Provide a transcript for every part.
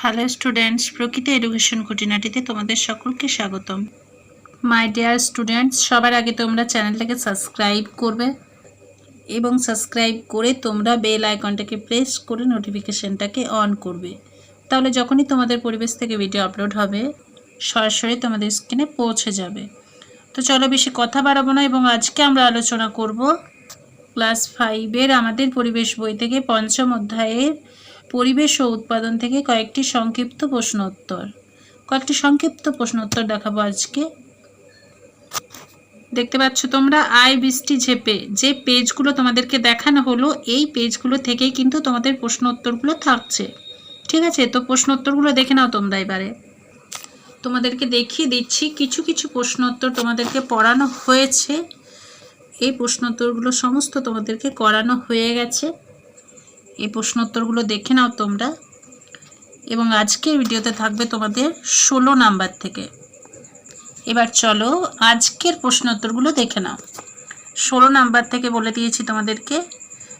Hello students Prakriti education খুঁটিনাটিতে তোমাদের সকলকে স্বাগতম। মাই ডিয়ার স্টুডেন্টস সবার আগে তোমরা চ্যানেলটাকে সাবস্ক্রাইব করবে এবং সাবস্ক্রাইব করে তোমরা বেল আইকনটাকে প্রেস করে নোটিফিকেশানটাকে অন করবে। তাহলে যখনই তোমাদের পরিবেশ থেকে ভিডিও আপলোড হবে, সরাসরি তোমাদের স্ক্রিনে পৌঁছে যাবে। তো চলো বেশি কথা বাড়াবো না এবং আজকে আমরা আলোচনা করব ক্লাস ফাইভের আমাদের পরিবেশ বই থেকে পঞ্চম অধ্যায়ের পরিবেশ ও উৎপাদন থেকে কয়েকটি সংক্ষিপ্ত প্রশ্ন উত্তর কয়েকটি সংক্ষিপ্ত প্রশ্ন উত্তর দেখাবো আজকে। দেখতে পাচ্ছ তোমরা আই বৃষ্টি, ঝেপে। যে পেজগুলো তোমাদেরকে দেখানো হলো, এই পেজগুলো থেকেই কিন্তু তোমাদের প্রশ্ন উত্তরগুলো থাকছে। ঠিক আছে? তো প্রশ্ন উত্তরগুলো দেখে নাও তোমরা এবারে। তোমাদেরকে দেখিয়ে দিচ্ছি, কিছু কিছু প্রশ্ন উত্তর তোমাদেরকে পড়ানো হয়েছে। এই প্রশ্ন উত্তরগুলো সমস্ত তোমাদেরকে করানো হয়ে গেছে। এই প্রশ্ন উত্তরগুলো দেখে নাও তোমরা। এবং আজকের ভিডিওতে থাকবে তোমাদের ষোলো নাম্বার থেকে। এবার চলো আজকের প্রশ্ন উত্তরগুলো দেখে নাও। ষোলো নাম্বার থেকে বলে দিয়েছি তোমাদেরকে,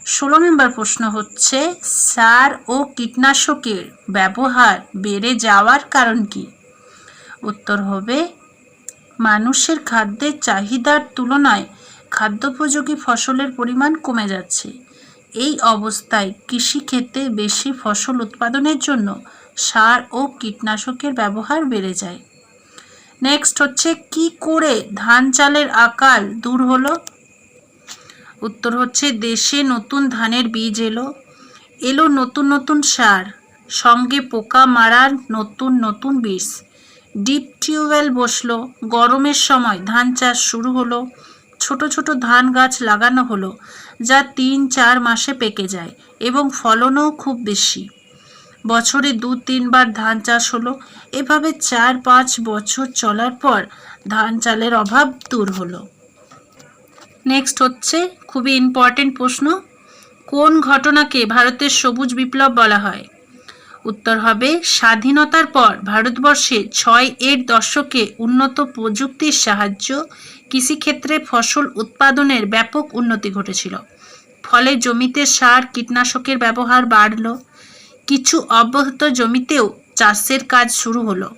ষোলো নম্বর প্রশ্ন হচ্ছে, সার ও কীটনাশকের ব্যবহার বেড়ে যাওয়ার কারণ কি? উত্তর হবে, মানুষের খাদ্যের চাহিদার তুলনায় খাদ্যোপযোগী ফসলের পরিমাণ কমে যাচ্ছে। এই অবস্থায় কৃষিক্ষেত্রে বেশি ফসল উৎপাদনের জন্য সার ও কীটনাশকের ব্যবহার বেড়ে যায়। নেক্সট হচ্ছে, কি করে ধান চালের আকাল দূর হলো? উত্তর হচ্ছে, দেশে নতুন ধানের বীজ এলো। এলো নতুন নতুন সার, সঙ্গে পোকা মারার নতুন নতুন বীজ। ডিপ টিউবওয়েল বসল, গরমের সময় ধান চাষ শুরু হলো। ছোট ছোট ধান গাছ লাগানো হলো, যা তিন চার মাসে পেকে যায় এবং ফলনও খুব বেশি। বছরে দু তিনবার ধান চাষ হলো। এভাবে চার পাঁচ বছর চলার পর ধান চালের অভাব দূর হলো। নেক্সট হচ্ছে খুবই ইম্পর্টেন্ট প্রশ্ন, কোন ঘটনাকে ভারতের সবুজ বিপ্লব বলা হয়? উত্তর হবে, স্বাধীনতার পর ভারতবর্ষে ছয় এর দশকে উন্নত প্রযুক্তির সাহায্য কৃষিক্ষেত্রে ফসল উৎপাদনের ব্যাপক উন্নতি ঘটেছিল। ফলে জমিতে সার, কীটনাশকের ব্যবহার বাড়ল। কিছু অব্যাহত জমিতেও চাষের কাজ শুরু হলো।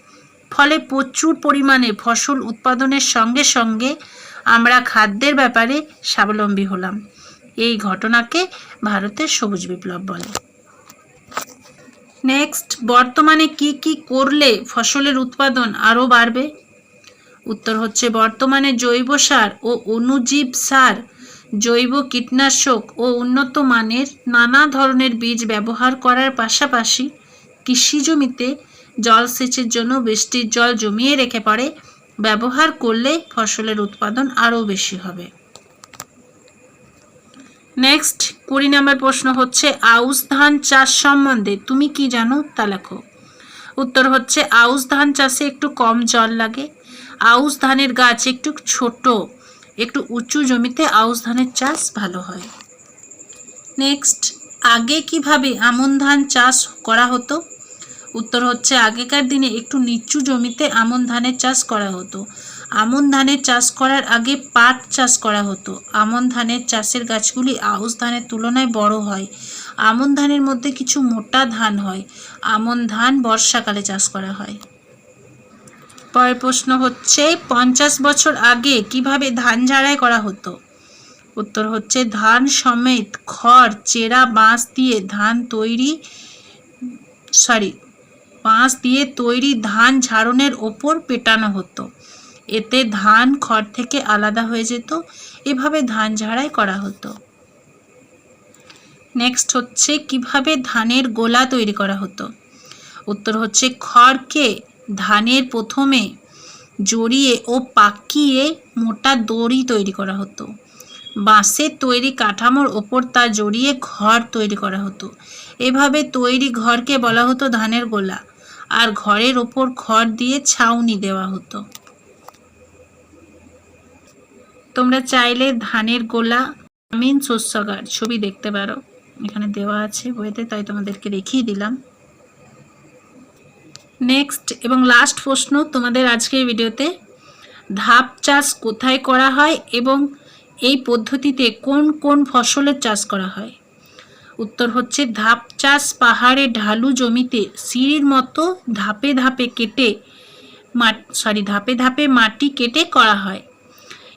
ফলে প্রচুর পরিমাণে ফসল উৎপাদনের সঙ্গে সঙ্গে আমরা খাদ্যের ব্যাপারে স্বাবলম্বী হলাম। এই ঘটনাকে ভারতের সবুজ বিপ্লব বলে। নেক্সট, বর্তমানে কি কি করলে ফসলের উৎপাদন আরও বাড়বে? উত্তর হচ্ছে, বর্তমানে জৈব সার ও অণুজীব সার, জৈব কীটনাশক ও উন্নত মানের নানা ধরনের বীজ ব্যবহার করার পাশাপাশি কৃষি জমিতে জলসেচের জন্য বৃষ্টির জল জমিয়ে রেখে পড়ে। ব্যবহার করলে ফসলের উৎপাদন আরও বেশি হবে। নেক্সট, কুড়ি নম্বর প্রশ্ন হচ্ছে, আউশ ধান চাষ সম্বন্ধে তুমি কি জানো? তা লেখো। উত্তর হচ্ছে, আউশ ধান চাষে একটু কম জল লাগে। আউশ ধানের গাছ একটু ছোট, একটু উঁচু জমিতে আউশ ধানের চাষ ভালো হয়। নেক্সট, আগে কীভাবে আমন ধান চাষ করা হতো? উত্তর হচ্ছে, আগেকার দিনে একটু নিচু জমিতে আমন ধানের চাষ করা হতো। আমন ধানের চাষ করার আগে পাট চাষ করা হতো। আমন ধানের চাষের গাছগুলি আউশ ধানের তুলনায় বড় হয়। আমন ধানের মধ্যে কিছু মোটা ধান হয়। আমন ধান বর্ষাকালে চাষ করা হয়। পরের প্রশ্ন হচ্ছে, পঞ্চাশ বছর আগে কীভাবে ধান ঝাড়াই করা হতো? উত্তর হচ্ছে, ধান সমেত খড়, চেরা, বাঁশ দিয়ে ধান তৈরি সরি বাঁশ দিয়ে তৈরি ধান ঝাড়নের ওপর পেটানো হতো। এতে ধান খড় থেকে আলাদা হয়ে যেত, এভাবে ধান ঝাড়াই করা হতো। নেক্সট হচ্ছে, কীভাবে ধানের গোলা তৈরি করা হতো? উত্তর হচ্ছে, খড়কে ধানের প্রথমে জড়িয়ে ও পাকিয়ে মোটা দড়ি তৈরি করা হতো। বাঁশের তৈরি কাঠামোর ওপর তা জড়িয়ে ঘর তৈরি করা হতো। এভাবে তৈরি ঘরকে বলা হতো ধানের গোলা। আর ঘরের ওপর খড় দিয়ে ছাউনি দেওয়া হতো। তোমরা চাইলে ধানের গোলা গ্রামীণ শস্যাগার ছবি দেখতে পারো। এখানে দেওয়া আছে বইতে, তাই তোমাদেরকে দেখিয়ে দিলাম। নেক্সট এবং লাস্ট প্রশ্ন তোমাদের আজকের ভিডিওতে, ধাপ চাষ কোথায় করা হয় এবং এই পদ্ধতিতে কোন কোন ফসলের চাষ করা হয়? উত্তর হচ্ছে, ধাপ চাষ পাহাড়ে ঢালু জমিতে সিঁড়ির মতো ধাপে ধাপে কেটে মাট সরি ধাপে ধাপে মাটি কেটে করা হয়।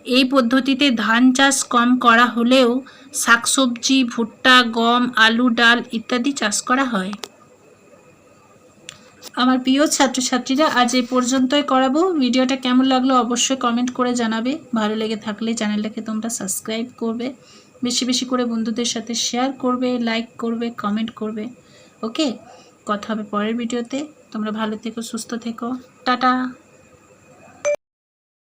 এই পদ্ধতিতে ধান চাষ কম করা হলেও শাকসবজি, ভুট্টা, গম, আলু, ডাল ইত্যাদি চাষ করা হয়। আমার প্রিয় ছাত্রছাত্রীরা, আজ এই পর্যন্তই করাবো। ভিডিওটা কেমন লাগল অবশ্যই কমেন্ট করে জানাবে। ভালো লেগে থাকলে চ্যানেলটাকে তোমরা সাবস্ক্রাইব করবে। বেশি বেশি করে বন্ধুদের সাথে শেয়ার করবে লাইক করবে কমেন্ট করবে। ওকে কথা হবে পরের ভিডিওতে। তোমরা ভালো থেকো, সুস্থ থেকো। টাটা!